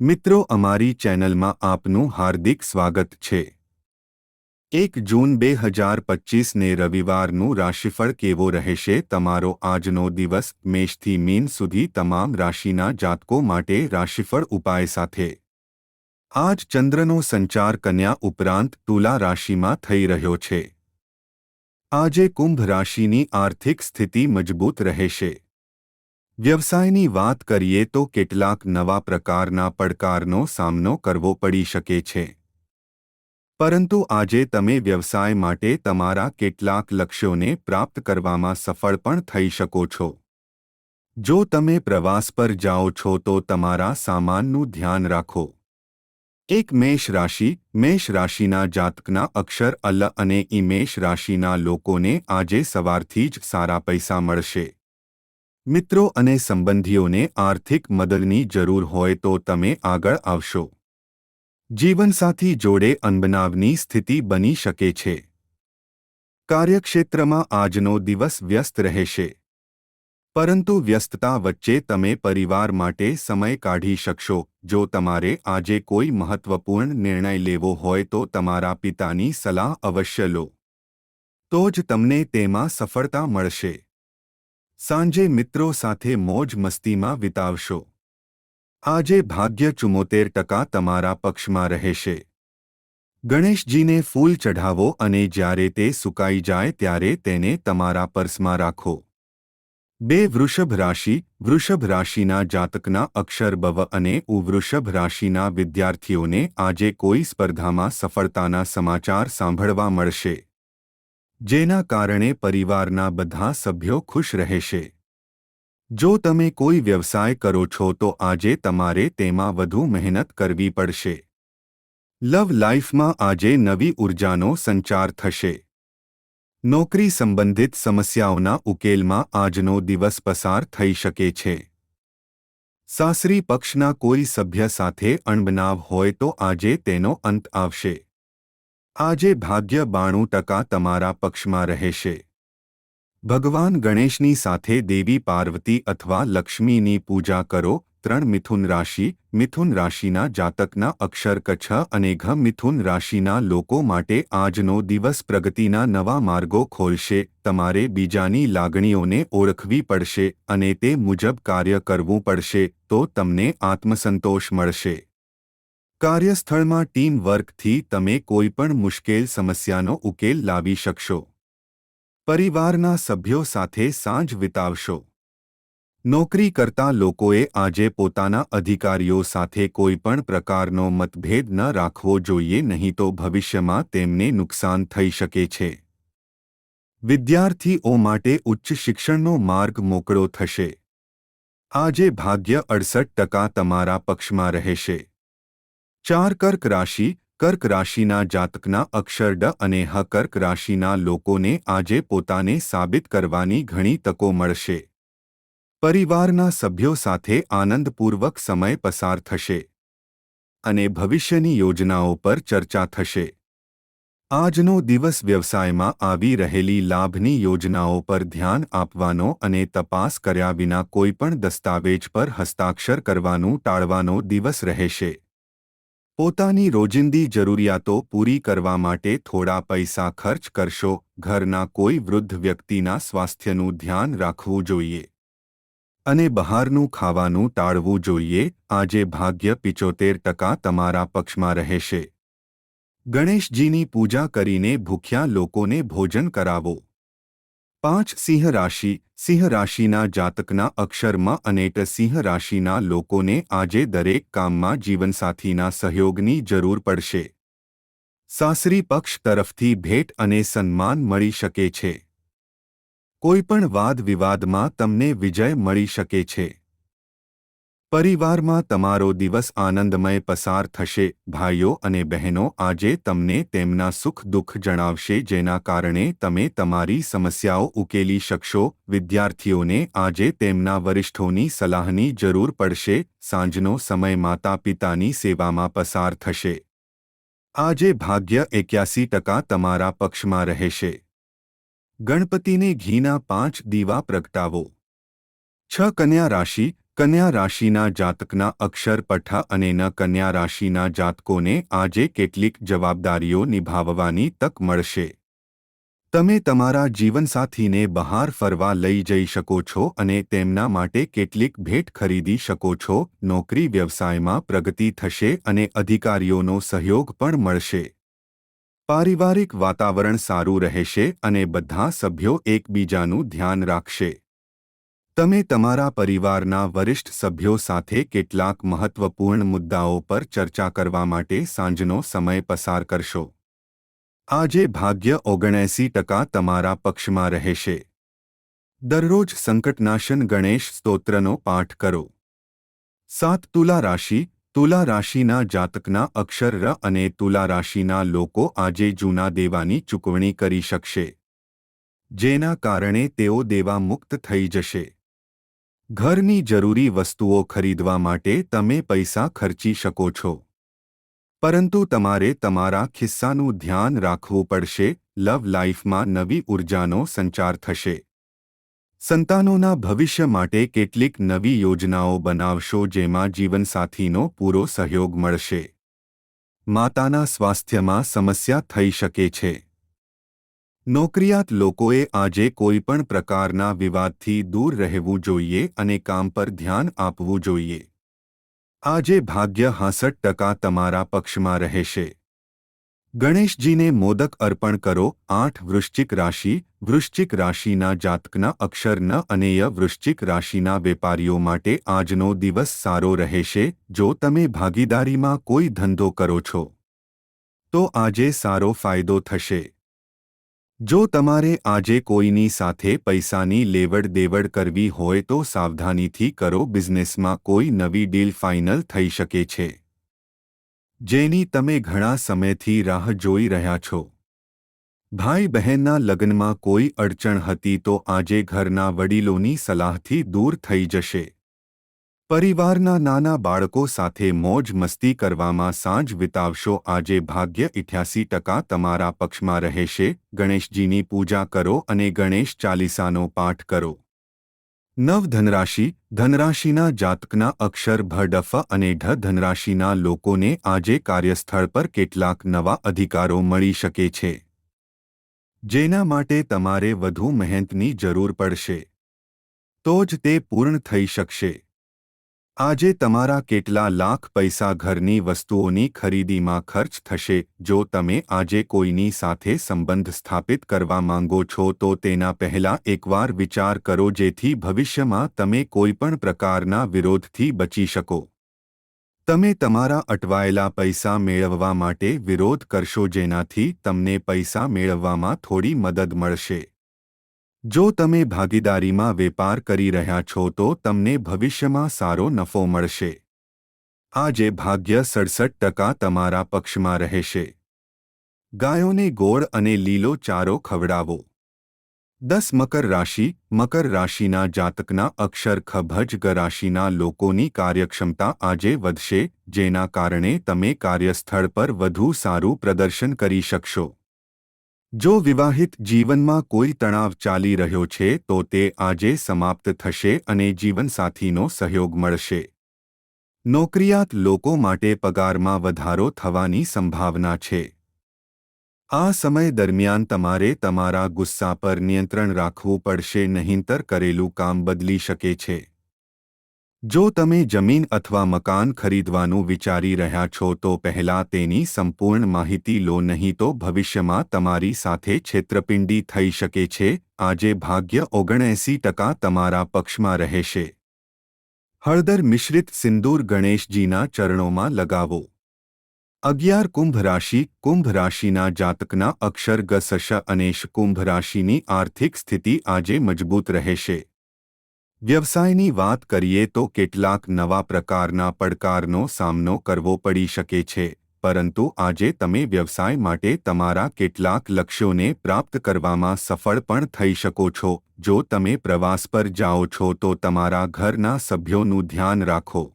મિત્રો, અમારી ચેનલમાં આપનું હાર્દિક સ્વાગત છે. એક જૂન બે હજાર પચીસને રવિવારનું રાશિફળ કેવો રહેશે? તમારો આજનો દિવસ મેષથી મીન સુધી તમામ રાશિના જાતકો માટે રાશિફળ ઉપાય સાથે. આજ ચંદ્રનો સંચાર કન્યા ઉપરાંત તુલા રાશિમાં થઈ રહ્યો છે. આજે કુંભ રાશિની આર્થિક સ્થિતિ મજબૂત રહેશે. વ્યવસાયની વાત કરીએ તો કેટલાક નવા પ્રકારના પડકારનો સામનો કરવો પડી શકે છે. પરંતુ આજે તમે વ્યવસાય માટે તમારા કેટલાક લક્ષ્યોને પ્રાપ્ત કરવામાં સફળ પણ થઈ શકો છો. જો તમે પ્રવાસ પર જાઓ છો તો તમારા સામાનનું ધ્યાન રાખો. એક મેષ રાશિ, મેષ રાશિના જાતકના અક્ષર અલ અને ઇમેષ રાશિના લોકોને આજે સવારથી જ સારા પૈસા મળશે. મિત્રો અને સંબંધીઓને આર્થિક મદદની જરૂર હોય તો તમે આગળ આવશો. જીવનસાથી જોડે અનબનાવની સ્થિતિ બની શકે છે. કાર્યક્ષેત્રમાં આજનો દિવસ વ્યસ્ત રહેશે. પરંતુ વ્યસ્તતા વચ્ચે તમે પરિવાર માટે સમય કાઢી શકશો. જો તમારે આજે કોઈ મહત્વપૂર્ણ નિર્ણય લેવો હોય તો તમારા પિતાની સલાહ અવશ્ય લો. તો જ તમને તેમાં સફળતા મળશે. સાંજે મિત્રો સાથે મોજ મસ્તીમાં વિતાવશો. આજે ભાગ્ય ચુમ્મોતેર ટકા તમારા પક્ષમાં રહેશે. ગણેશજીને ફૂલ ચઢાવો અને જ્યારે તે સુકાઈ જાય ત્યારે તેને તમારા પર્સમાં રાખો. બે વૃષભ રાશિ, વૃષભ રાશિના જાતકના અક્ષર બવ અને ઉ વૃષભ રાશિના વિદ્યાર્થીઓને આજે કોઈ સ્પર્ધામાં સફળતાના સમાચાર સાંભળવા મળશે. જેના કારણે પરિવારના બધા સભ્યો ખુશ રહેશે. જો તમે કોઈ વ્યવસાય કરો છો તો આજે તમારે તેમાં વધુ મહેનત કરવી પડશે. લવ લાઈફમાં આજે નવી ઉર્જાનો સંચાર થશે. નોકરી સંબંધિત સમસ્યાઓના ઉકેલમાં આજનો દિવસ પસાર થઈ શકે છે. સાસરી પક્ષના કોઈ સભ્ય સાથે અણબનાવ હોય તો આજે તેનો અંત આવશે. આજે ભાગ્ય બાણું ટકા તમારા પક્ષમાં રહેશે. ભગવાન ગણેશની સાથે દેવી પાર્વતી અથવા લક્ષ્મીની પૂજા કરો, ત્રણ મિથુન રાશિ, મિથુન રાશિના જાતકના અક્ષર કચ્છ અને ઘ મિથુન રાશિના લોકો માટે આજનો દિવસ પ્રગતિના નવા માર્ગો ખોલશે, તમારે બીજાની લાગણીઓને ઓળખવી પડશે અને તે મુજબ કાર્ય કરવું પડશે, તો તમને આત્મસંતોષ મળશે. કાર્યસ્થળમાં ટીમ વર્કથી તમે કોઈપણ મુશ્કેલ સમસ્યાનો ઉકેલ લાવી શકશો. પરિવારના સભ્યો સાથે સાંજ વિતાવશો. નોકરી કરતા લોકોએ આજે પોતાના અધિકારીઓ સાથે કોઈપણ પ્રકારનો મતભેદ ન રાખવો જોઈએ, નહીં તો ભવિષ્યમાં તેમને નુકસાન થઈ શકે છે. વિદ્યાર્થીઓ માટે ઉચ્ચ શિક્ષણનો માર્ગ મોકળો થશે. આજે ભાગ્ય અડસઠ ટકા તમારા પક્ષમાં રહેશે. ચાર કર્ક રાશિ, કર્ક રાશિના જાતકના અક્ષર ડ અને હ કર્ક રાશિના લોકોને આજે પોતાને સાબિત કરવાની ઘણી તકો મળશે. પરિવારના સભ્યો સાથે આનંદપૂર્વક સમય પસાર થશે અને ભવિષ્યની યોજનાઓ પર ચર્ચા થશે. આજનો દિવસ વ્યવસાયમાં આવી રહેલી લાભની યોજનાઓ પર ધ્યાન આપવાનો અને તપાસ કર્યા વિના કોઈપણ દસ્તાવેજ પર હસ્તાક્ષર કરવાનું ટાળવાનો દિવસ રહેશે. પોતાની રોજિંદી જરૂરિયાતો પૂરી કરવા માટે થોડા પૈસા ખર્ચ કરશો, ઘરના કોઈ વૃદ્ધ વ્યક્તિના સ્વાસ્થ્યનું ધ્યાન રાખવું જોઈએ. અને બહારનું ખાવાનું ટાળવું જોઈએ, આજે ભાગ્ય પિચોતેર ટકા તમારા પક્ષમાં રહેશે. ગણેશજીની પૂજા કરીને ભૂખ્યા લોકોને ભોજન કરાવો. પાંચ સિંહ રાશિ સિંહ રાશિના જાતકના અક્ષરમાં અનેક સિંહ રાશિના લોકોને આજે દરેક કામમાં જીવનસાથીના સહયોગની જરૂર પડશે. સાસરી પક્ષ તરફથી ભેટ અને સન્માન મળી શકે છે. કોઈપણ વાદ વિવાદમાં તમને વિજય મળી શકે છે. પરિવારમાં તમારો દિવસ આનંદમય પસાર થશે. ભાઈઓ અને બહેનો, આજે તમને તેમના સુખ દુઃખ જણાવશે, જેના કારણે તમે તમારી સમસ્યાઓ ઉકેલી શકશો. વિદ્યાર્થીઓને આજે તેમના વરિષ્ઠોની સલાહની જરૂર પડશે. સાંજનો સમય માતા પિતાની સેવામાં પસાર થશે. આજે ભાગ્ય એક્યાસી ટકા તમારા પક્ષમાં રહેશે. ગણપતિને ઘીના પાંચ દીવા પ્રગટાવો. છ કન્યા રાશિ કન્યા રાશિના જાતકના અક્ષર પઠા અને ન કન્યા રાશિના જાતકોને આજે કેટલીક જવાબદારીઓ નિભાવવાની તક મળશે. તમે તમારા જીવનસાથીને બહાર ફરવા લઈ જઈ શકો છો અને તેમના માટે કેટલીક ભેટ ખરીદી શકો છો, નોકરી વ્યવસાયમાં પ્રગતિ થશે અને અધિકારીઓનો સહયોગ પણ મળશે. પારિવારિક વાતાવરણ સારું રહેશે અને બધા સભ્યો એકબીજાનું ધ્યાન રાખશે. તમે તમારા પરિવારના વરિષ્ઠ સભ્યો સાથે કેટલાક મહત્વપૂર્ણ મુદ્દાઓ પર ચર્ચા કરવા માટે સાંજનો સમય પસાર કરશો. આજે ભાગ્ય ઓગણએંસી ટકા તમારા પક્ષમાં રહેશે. દરરોજ સંકટનાશન ગણેશ સ્તોત્રનો પાઠ કરો. સાત તુલા રાશિ, તુલા રાશિના જાતકના અક્ષર ર અને તુલા રાશિના લોકો આજે જૂના દેવાની ચૂકવણી કરી શકશે. જેના કારણે તેઓ દેવા મુક્ત થઈ જશે. ઘરની જરૂરી વસ્તુઓ ખરીદવા માટે તમે પૈસા ખર્ચી શકો છો. પરંતુ તમારે તમારા ખિસ્સાનું ધ્યાન રાખવું પડશે, લવ લાઈફમાં નવી ઉર્જાનો સંચાર થશે. સંતાનોના ભવિષ્ય માટે કેટલીક નવી યોજનાઓ બનાવશો જેમાં જીવનસાથીનો પૂરો સહયોગ મળશે. માતાના સ્વાસ્થ્યમાં સમસ્યા થઈ શકે છે. નોકરિયાત લોકોએ આજે કોઈપણ પ્રકારના વિવાદથી દૂર રહેવું જોઈએ અને કામ પર ધ્યાન આપવું જોઈએ. આજે ભાગ્ય હાંસઠ ટકા તમારા પક્ષમાં રહેશે. ગણેશજીને મોદક અર્પણ કરો આઠ વૃશ્ચિક રાશિ, વૃશ્ચિક રાશિના જાતકના અક્ષર ન અને ય વૃશ્ચિક રાશિના વેપારીઓ માટે આજનો દિવસ સારો રહેશે, જો તમે ભાગીદારીમાં કોઈ ધંધો કરો છો. તો આજે સારો ફાયદો થશે. જો તમારે આજે કોઈની સાથે પૈસાની લેવડ દેવડ કરવી હોય તો સાવધાનીથી કરો બિઝનેસમાં કોઈ નવી ડીલ ફાઇનલ થઈ શકે છે. જેની તમે ઘણા સમયથી રાહ જોઈ રહ્યા છો. ભાઈ બહેનના લગ્નમાં કોઈ અડચણ હતી તો આજે ઘરના વડીલોની સલાહથી દૂર થઈ જશે. પરિવારના નાના બાળકો સાથે મોજ મસ્તી કરવામાં સાંજ વિતાવશો. આજે ભાગ્ય ઇઠ્યાસી ટકા તમારા પક્ષમાં રહેશે. ગણેશજીની પૂજા કરો અને ગણેશ ચાલીસાનો પાઠ કરો. નવ ધનરાશિ. ધનરાશિના જાતકના અક્ષર ભડફ અને ઢ ધનરાશિના લોકોને આજે કાર્યસ્થળ પર કેટલાક નવા અધિકારો મળી શકે છે. જેના માટે તમારે વધુ મહેનતની જરૂર પડશે. તો જ તે પૂર્ણ થઈ શકશે. આજે તમારા કેટલા લાખ પૈસા ઘરની વસ્તુઓની ખરીદીમાં ખર્ચ થશે? જો તમે આજે કોઈની સાથે સંબંધ સ્થાપિત કરવા માંગો છો, તો તેના પહેલા એકવાર વિચાર કરો, જેથી ભવિષ્યમાં તમે કોઈપણ પ્રકારના વિરોધથી બચી શકો. તમે તમારા અટવાયેલા પૈસા મેળવવા માટે વિરોધ કરશો, જેનાથી તમને પૈસા મેળવવામાં થોડી મદદ મળશે. જો તમે ભાગીદારીમાં વેપાર કરી રહ્યા છો તો તમને ભવિષ્યમાં સારો નફો મળશે. આજે ભાગ્ય સડસઠ ટકા તમારા પક્ષમાં રહેશે. ગાયોને ગોળ અને લીલો ચારો ખવડાવો. દસ મકર રાશિ, મકર રાશિના જાતકના અક્ષર ખભજ રાશિના લોકોની કાર્યક્ષમતા આજે વધશે, જેના કારણે તમે કાર્યસ્થળ પર વધુ સારું પ્રદર્શન કરી શકશો. જો વિવાહિત જીવનમાં કોઈ તણાવ ચાલી રહ્યો છે, તો તે આજે સમાપ્ત થશે અને જીવનસાથીનો સહયોગ મળશે. નોકરિયાત લોકો માટે પગારમાં વધારો થવાની સંભાવના છે. આ સમય દરમિયાન તમારે તમારા ગુસ્સા પર નિયંત્રણ રાખવું પડશે, નહીંતર કરેલું કામ બદલી શકે છે. જો તમે જમીન અથવા મકાન ખરીદવાનું વિચારી રહ્યા છો તો પહેલાં તેની સંપૂર્ણ માહિતી લો, નહીં તો ભવિષ્યમાં તમારી સાથે છેતરપિંડી થઈ શકે છે. આજે ભાગ્ય ઓગણએંસી ટકા તમારા પક્ષમાં રહેશે. હળદર મિશ્રિત સિંદૂર ગણેશજીના ચરણોમાં લગાવો. અગિયાર કુંભ રાશિ, કુંભ રાશિના જાતકના અક્ષર ગસશ અનેશ કુંભ રાશિની આર્થિક સ્થિતિ આજે મજબૂત રહેશે. વ્યવસાયની વાત કરીએ તો કેટલાક નવા પ્રકારના પડકારનો સામનો કરવો પડી શકે છે, પરંતુ આજે તમે વ્યવસાય માટે તમારા કેટલાક લક્ષ્યોને પ્રાપ્ત કરવામાં સફળ પણ થઈ શકો છો. જો તમે પ્રવાસ પર જાઓ છો તો તમારા ઘરના સભ્યોનું ધ્યાન રાખો.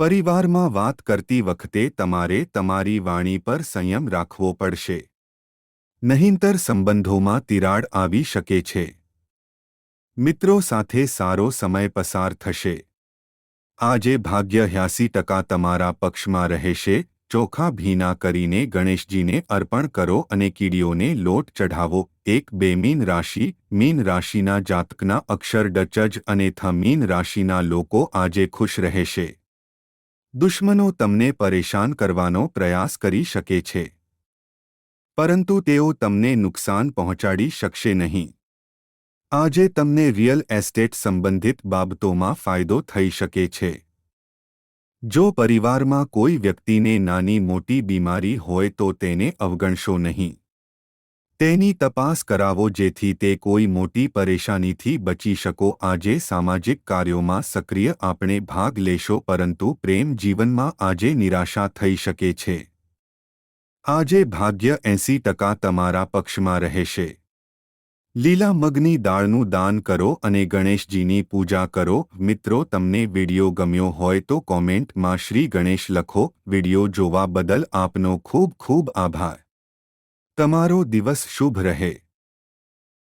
પરિવારમાં વાત કરતી વખતે તમારે તમારી વાણી પર સંયમ રાખવો પડશે. નહીંતર સંબંધોમાં તિરાડ આવી શકે છે. મિત્રો સાથે સારો સમય પસાર થશે. આજે ભાગ્ય હ્યાસી ટકા તમારા પક્ષમાં રહેશે. ચોખા ભીના કરીને ગણેશજીને અર્પણ કરો અને કીડીઓને લોટ ચઢાવો. એક બે મીન રાશિ, મીન રાશિના જાતકના અક્ષર ડચજ અને થ મીન રાશિના લોકો આજે ખુશ રહેશે. દુશ્મનો તમને પરેશાન કરવાનો પ્રયાસ કરી શકે છે. પરંતુ તેઓ તમને નુકસાન પહોંચાડી શકશે નહીં. આજે તમને રિયલ એસ્ટેટ સંબંધિત બાબતોમાં ફાયદો થઈ શકે છે. જો પરિવારમાં કોઈ વ્યક્તિને નાની મોટી બીમારી હોય તો તેને અવગણશો નહીં. તેની તપાસ કરાવો જેથી તે કોઈ મોટી પરેશાનીથી બચી શકો. આજે સામાજિક કાર્યોમાં સક્રિય આપણે ભાગ લેશો, પરંતુ પ્રેમ જીવનમાં આજે નિરાશા થઈ શકે છે. આજે ભાગ્ય એંસી ટકા તમારા પક્ષમાં રહેશે. લીલા મગની દાળનું દાન કરો અને ગણેશજીની પૂજા કરો. મિત્રો, તમને વિડિયો ગમ્યો હોય તો કોમેન્ટમાં શ્રી ગણેશ લખો. વિડિયો જોવા બદલ આપનો ખૂબ ખૂબ આભાર. તમારો દિવસ શુભ રહે.